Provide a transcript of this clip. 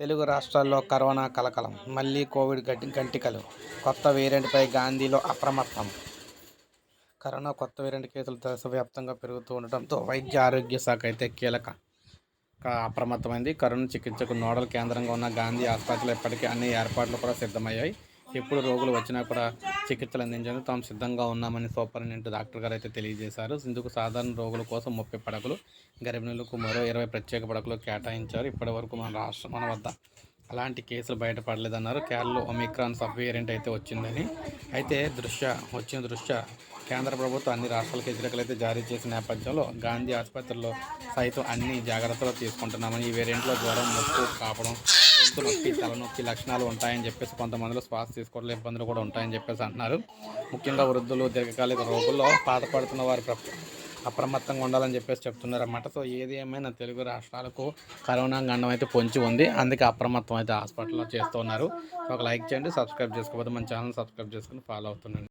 తెలుగు రాష్ట్రాల్లో కరోనా కలకలం మళ్ళీ కోవిడ్ గడ్డి గంటికలు కొత్త వేరియంట్పై గాంధీలో అప్రమత్తం. కరోనా కొత్త వేరియంట్ కేసులు దేశవ్యాప్తంగా పెరుగుతూ ఉండటంతో వైద్య ఆరోగ్య శాఖ అయితే కీలక అప్రమత్తమైంది. కరోనా చికిత్సకు నోడల్ కేంద్రంగా ఉన్న గాంధీ ఆసుపత్రిలో ఇప్పటికే అన్ని ఏర్పాట్లు కూడా సిద్ధమయ్యాయి. ఎప్పుడు రోగులు వచ్చినా కూడా చికిత్సలు అందించేందుకు తాము సిద్ధంగా ఉన్నామని సూపరింటెండెంట్ డాక్టర్ గారు అయితే తెలియజేశారు. ఇందుకు సాధారణ రోగుల కోసం ముప్పై పడకలు గర్భిణులకు మరో ఇరవై ప్రత్యేక పడకలు కేటాయించారు. ఇప్పటి వరకు మన రాష్ట్రం మన వద్ద అలాంటి కేసులు బయటపడలేదన్నారు. కేరళలో ఒమిక్రాన్ సబ్ వేరియంట్ అయితే వచ్చిందని. అయితే దృష్ట్యా వచ్చిన దృష్ట్యా కేంద్ర ప్రభుత్వం అన్ని రాష్ట్రాలకు హెచ్చరికలు అయితే జారీ చేసిన నేపథ్యంలో గాంధీ ఆసుపత్రిలో సైతం అన్ని జాగ్రత్తలు తీసుకుంటున్నామని ఈ వేరియంట్లో జ్వరం ముక్కు కాపడం గొంతు నొప్పి తలనొప్పి లక్షణాలు ఉంటాయని చెప్పేసి కొంతమందిలో శ్వాస తీసుకోవడంలో ఇబ్బందులు కూడా ఉంటాయని చెప్పేసి అంటున్నారు. ముఖ్యంగా వృద్ధులు దీర్ఘకాలిక రోగుల్లో బాధపడుతున్న వారి ప్ర- అప్రమత్తంగా ఉండాలని చెప్పేసి చెప్తున్నారు అన్నమాట సో ఏది ఏమైనా తెలుగు రాష్ట్రాలకు కరోనా గండం అయితే పొంచి ఉంది. అందుకే అప్రమత్తం అయితే హాస్పిటల్లో చేస్తున్నారు ఒక లైక్ చేయండి సబ్స్క్రైబ్ చేసుకోకపోతే మన ఛానల్ సబ్స్క్రైబ్ చేసుకుని ఫాలో అవుతుండండి.